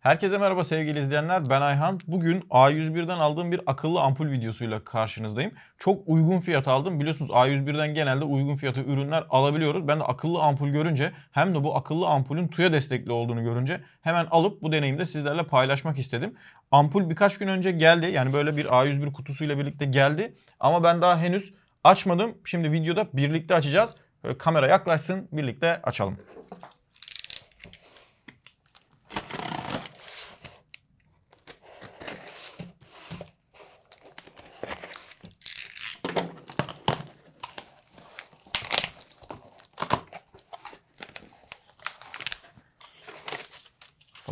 Herkese merhaba sevgili izleyenler. Ben Ayhan. Bugün A101'den aldığım bir akıllı ampul videosuyla karşınızdayım. Çok uygun fiyat aldım. Biliyorsunuz A101'den genelde uygun fiyatı ürünler alabiliyoruz. Ben de akıllı ampul görünce hem de bu akıllı ampulün TUYA destekli olduğunu görünce hemen alıp bu deneyimde sizlerle paylaşmak istedim. Ampul birkaç gün önce geldi. Yani böyle bir A101 kutusuyla birlikte geldi. Ama ben daha henüz açmadım. Şimdi videoda birlikte açacağız. Böyle kamera yaklaşsın birlikte açalım.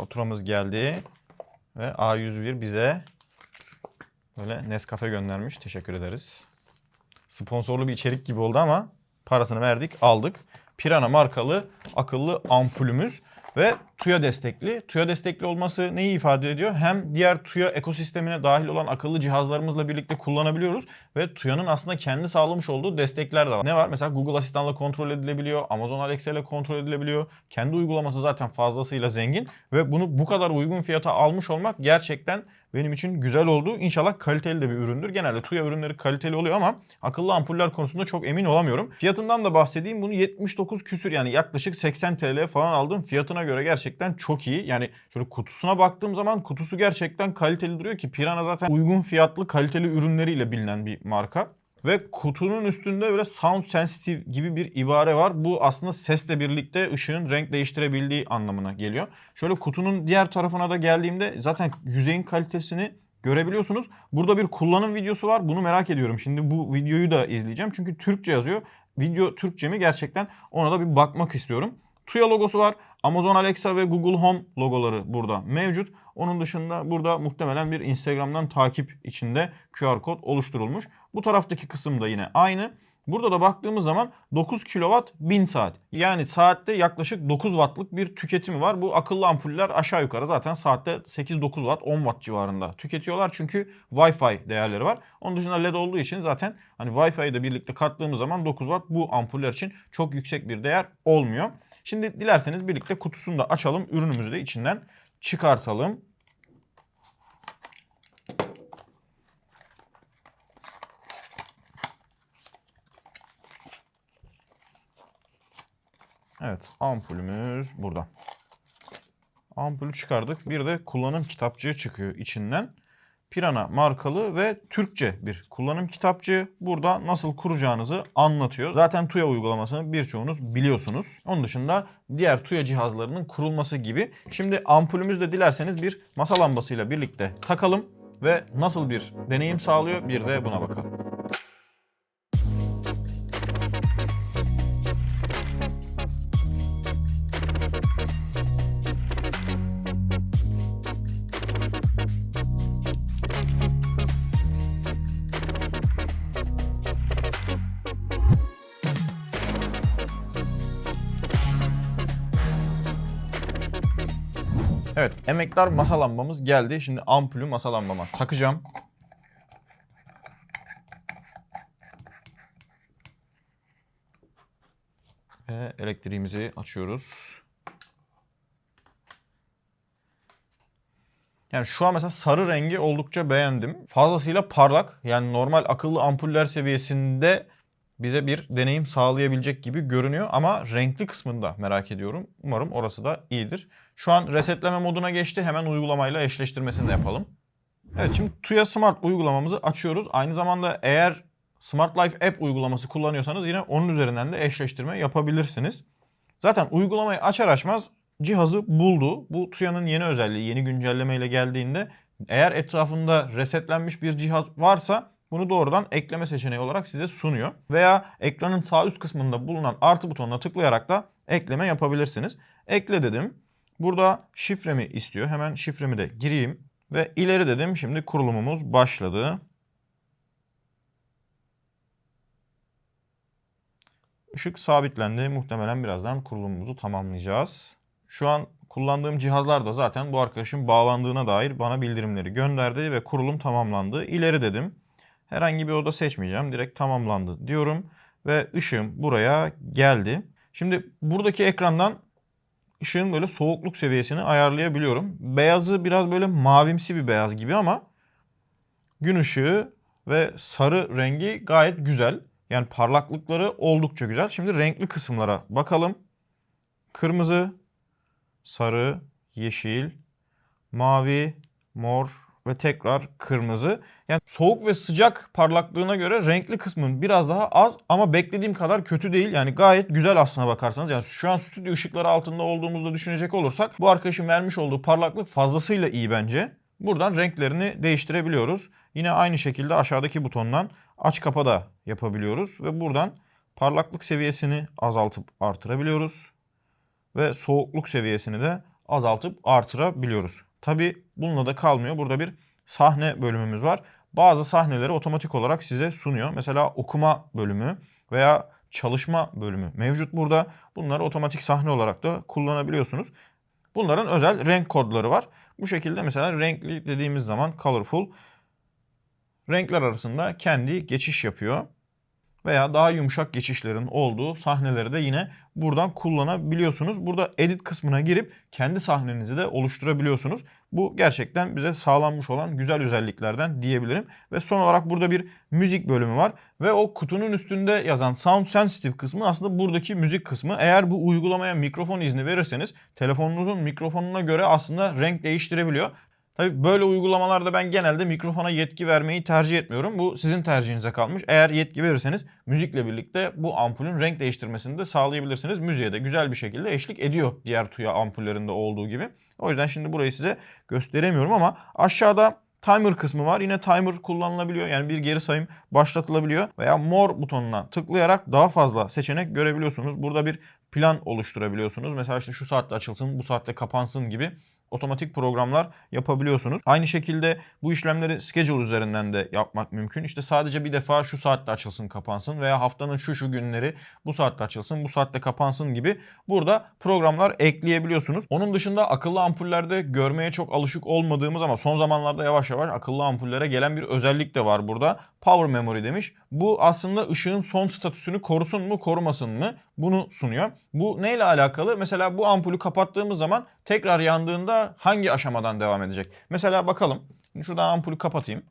Faturamız geldi. Ve A101 bize böyle Nescafe göndermiş. Teşekkür ederiz. Sponsorlu bir içerik gibi oldu ama parasını verdik, aldık. Pirana markalı akıllı ampulümüz ve TUYA destekli. TUYA destekli olması neyi ifade ediyor? Hem diğer TUYA ekosistemine dahil olan akıllı cihazlarımızla birlikte kullanabiliyoruz ve TUYA'nın aslında kendi sağlamış olduğu destekler de var. Ne var? Mesela Google Asistan'la kontrol edilebiliyor, Amazon Alexa ile kontrol edilebiliyor. Kendi uygulaması zaten fazlasıyla zengin ve bunu bu kadar uygun fiyata almış olmak gerçekten benim için güzel oldu. İnşallah kaliteli de bir üründür. Genelde TUYA ürünleri kaliteli oluyor ama akıllı ampuller konusunda çok emin olamıyorum. Fiyatından da bahsedeyim. Bunu 79 küsür yani yaklaşık 80 TL falan aldım. Fiyatına göre gerçekten çok iyi. Yani şöyle kutusuna baktığım zaman kutusu gerçekten kaliteli duruyor ki Pirana zaten uygun fiyatlı kaliteli ürünleriyle bilinen bir marka. Ve kutunun üstünde böyle sound sensitive gibi bir ibare var. Bu aslında sesle birlikte ışığın renk değiştirebildiği anlamına geliyor. Şöyle kutunun diğer tarafına da geldiğimde zaten yüzeyin kalitesini görebiliyorsunuz. Burada bir kullanım videosu var. Bunu merak ediyorum. Şimdi bu videoyu da izleyeceğim. Çünkü Türkçe yazıyor. Video Türkçe mi gerçekten ona da bir bakmak istiyorum. TUYA logosu var. Amazon Alexa ve Google Home logoları burada mevcut. Onun dışında burada muhtemelen bir Instagram'dan takip içinde QR kod oluşturulmuş. Bu taraftaki kısım da yine aynı. Burada da baktığımız zaman 9 kW 1000 saat. Yani saatte yaklaşık 9 wattlık bir tüketimi var. Bu akıllı ampuller aşağı yukarı zaten saatte 8-9 watt 10 watt civarında tüketiyorlar. Çünkü Wi-Fi değerleri var. Onun dışında LED olduğu için zaten hani Wi-Fi'yi de birlikte kattığımız zaman 9 watt bu ampuller için çok yüksek bir değer olmuyor. Şimdi dilerseniz birlikte kutusunu da açalım. Ürünümüzü de içinden çıkartalım. Evet ampulümüz burada. Ampulü çıkardık. Bir de kullanım kitapçığı çıkıyor içinden. Pirana markalı ve Türkçe bir kullanım kitapçığı. Burada nasıl kuracağınızı anlatıyor. Zaten TUYA uygulamasını birçoğunuz biliyorsunuz. Onun dışında diğer TUYA cihazlarının kurulması gibi. Şimdi ampulümüzü de dilerseniz bir masa lambasıyla birlikte takalım ve nasıl bir deneyim sağlıyor bir de buna bakalım. Evet, emektar masa lambamız geldi. Şimdi ampulü masa lambama takacağım. Ve elektriğimizi açıyoruz. Yani şu an mesela sarı rengi oldukça beğendim. Fazlasıyla parlak. Yani normal akıllı ampuller seviyesinde bize bir deneyim sağlayabilecek gibi görünüyor. Ama renkli kısmında merak ediyorum. Umarım orası da iyidir. Şu an resetleme moduna geçti. Hemen uygulamayla eşleştirmesini de yapalım. Evet şimdi Tuya Smart uygulamamızı açıyoruz. Aynı zamanda eğer Smart Life App uygulaması kullanıyorsanız yine onun üzerinden de eşleştirme yapabilirsiniz. Zaten uygulamayı açar açmaz cihazı buldu. Bu Tuya'nın yeni özelliği, yeni güncellemeyle geldiğinde eğer etrafında resetlenmiş bir cihaz varsa bunu doğrudan ekleme seçeneği olarak size sunuyor. Veya ekranın sağ üst kısmında bulunan artı butonuna tıklayarak da ekleme yapabilirsiniz. Ekle dedim. Burada şifremi istiyor. Hemen şifremi de gireyim. Ve ileri dedim. Şimdi kurulumumuz başladı. Işık sabitlendi. Muhtemelen birazdan kurulumumuzu tamamlayacağız. Şu an kullandığım cihazlar da zaten bu arkadaşın bağlandığına dair bana bildirimleri gönderdi ve kurulum tamamlandı. İleri dedim. Herhangi bir oda seçmeyeceğim. Direkt tamamlandı diyorum ve ışığım buraya geldi. Şimdi buradaki ekrandan ışığın böyle soğukluk seviyesini ayarlayabiliyorum. Beyazı biraz böyle mavimsi bir beyaz gibi ama gün ışığı ve sarı rengi gayet güzel. Yani parlaklıkları oldukça güzel. Şimdi renkli kısımlara bakalım. Kırmızı, sarı, yeşil, mavi, mor ve tekrar kırmızı. Yani soğuk ve sıcak parlaklığına göre renkli kısmın biraz daha az ama beklediğim kadar kötü değil. Yani gayet güzel aslına bakarsanız. Yani şu an stüdyo ışıkları altında olduğumuzda düşünecek olursak bu arkadaşın vermiş olduğu parlaklık fazlasıyla iyi bence. Buradan renklerini değiştirebiliyoruz. Yine aynı şekilde aşağıdaki butondan aç kapa da yapabiliyoruz ve buradan parlaklık seviyesini azaltıp artırabiliyoruz ve soğukluk seviyesini de azaltıp artırabiliyoruz. Tabi bununla da kalmıyor. Burada bir sahne bölümümüz var. Bazı sahneleri otomatik olarak size sunuyor. Mesela okuma bölümü veya çalışma bölümü mevcut burada. Bunları otomatik sahne olarak da kullanabiliyorsunuz. Bunların özel renk kodları var. Bu şekilde mesela renkli dediğimiz zaman colorful renkler arasında kendi geçiş yapıyor. Veya daha yumuşak geçişlerin olduğu sahneleri de yine buradan kullanabiliyorsunuz. Burada edit kısmına girip kendi sahnenizi de oluşturabiliyorsunuz. Bu gerçekten bize sağlanmış olan güzel özelliklerden diyebilirim. Ve son olarak burada bir müzik bölümü var. Ve o kutunun üstünde yazan Sound Sensitive kısmı aslında buradaki müzik kısmı. Eğer bu uygulamaya mikrofon izni verirseniz telefonunuzun mikrofonuna göre aslında renk değiştirebiliyor. Tabii böyle uygulamalarda ben genelde mikrofona yetki vermeyi tercih etmiyorum. Bu sizin tercihinize kalmış. Eğer yetki verirseniz müzikle birlikte bu ampulün renk değiştirmesini de sağlayabilirsiniz. Müziğe de güzel bir şekilde eşlik ediyor diğer TUYA ampullerinde olduğu gibi. O yüzden şimdi burayı size gösteremiyorum ama aşağıda timer kısmı var. Yine timer kullanılabiliyor. Yani bir geri sayım başlatılabiliyor. Veya mor butonuna tıklayarak daha fazla seçenek görebiliyorsunuz. Burada bir plan oluşturabiliyorsunuz. Mesela işte şu saatte açılsın, bu saatte kapansın gibi otomatik programlar yapabiliyorsunuz. Aynı şekilde bu işlemleri schedule üzerinden de yapmak mümkün. İşte sadece bir defa şu saatte açılsın kapansın veya haftanın şu şu günleri bu saatte açılsın bu saatte kapansın gibi burada programlar ekleyebiliyorsunuz. Onun dışında akıllı ampullerde görmeye çok alışık olmadığımız ama son zamanlarda yavaş yavaş akıllı ampullere gelen bir özellik de var burada. Power Memory demiş. Bu aslında ışığın son statüsünü korusun mu korumasın mı bunu sunuyor. Bu neyle alakalı? Mesela bu ampulü kapattığımız zaman tekrar yandığında hangi aşamadan devam edecek? Mesela bakalım. Şuradan ampulü kapatayım.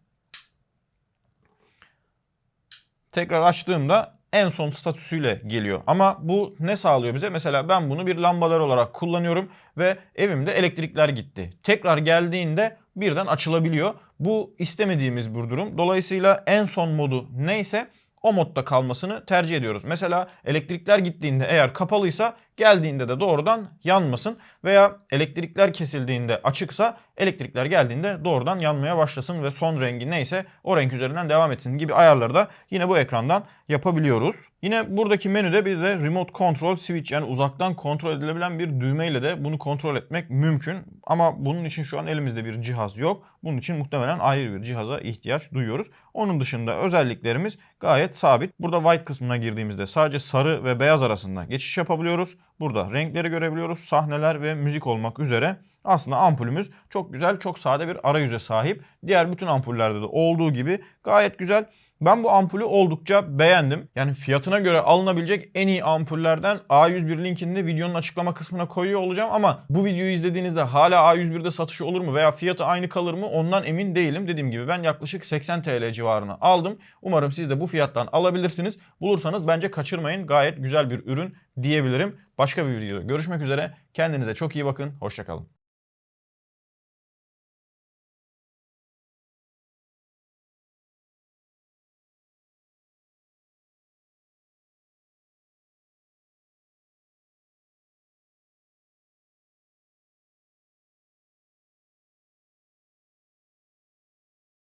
Tekrar açtığımda en son statüsüyle geliyor. Ama bu ne sağlıyor bize? Mesela ben bunu bir lambalar olarak kullanıyorum ve evimde elektrikler gitti. Tekrar geldiğinde birden açılabiliyor. Bu istemediğimiz bir durum. Dolayısıyla en son modu neyse o modda kalmasını tercih ediyoruz. Mesela elektrikler gittiğinde eğer kapalıysa geldiğinde de doğrudan yanmasın veya elektrikler kesildiğinde açıksa elektrikler geldiğinde doğrudan yanmaya başlasın ve son rengi neyse o renk üzerinden devam etsin gibi ayarları da yine bu ekrandan yapabiliyoruz. Yine buradaki menüde bir de remote control switch yani uzaktan kontrol edilebilen bir düğmeyle de bunu kontrol etmek mümkün. Ama bunun için şu an elimizde bir cihaz yok. Bunun için muhtemelen ayrı bir cihaza ihtiyaç duyuyoruz. Onun dışında özelliklerimiz gayet sabit. Burada white kısmına girdiğimizde sadece sarı ve beyaz arasında geçiş yapabiliyoruz. Burada renkleri görebiliyoruz. Sahneler ve müzik olmak üzere. Aslında ampulümüz çok güzel, çok sade bir arayüze sahip. Diğer bütün ampullerde de olduğu gibi gayet güzel. Ben bu ampulü oldukça beğendim. Yani fiyatına göre alınabilecek en iyi ampullerden A101 linkini de videonun açıklama kısmına koyuyor olacağım ama bu videoyu izlediğinizde hala A101'de satışı olur mu veya fiyatı aynı kalır mı ondan emin değilim. Dediğim gibi ben yaklaşık 80 TL civarına aldım. Umarım siz de bu fiyattan alabilirsiniz. Bulursanız bence kaçırmayın. Gayet güzel bir ürün diyebilirim. Başka bir videoda görüşmek üzere. Kendinize çok iyi bakın. Hoşçakalın.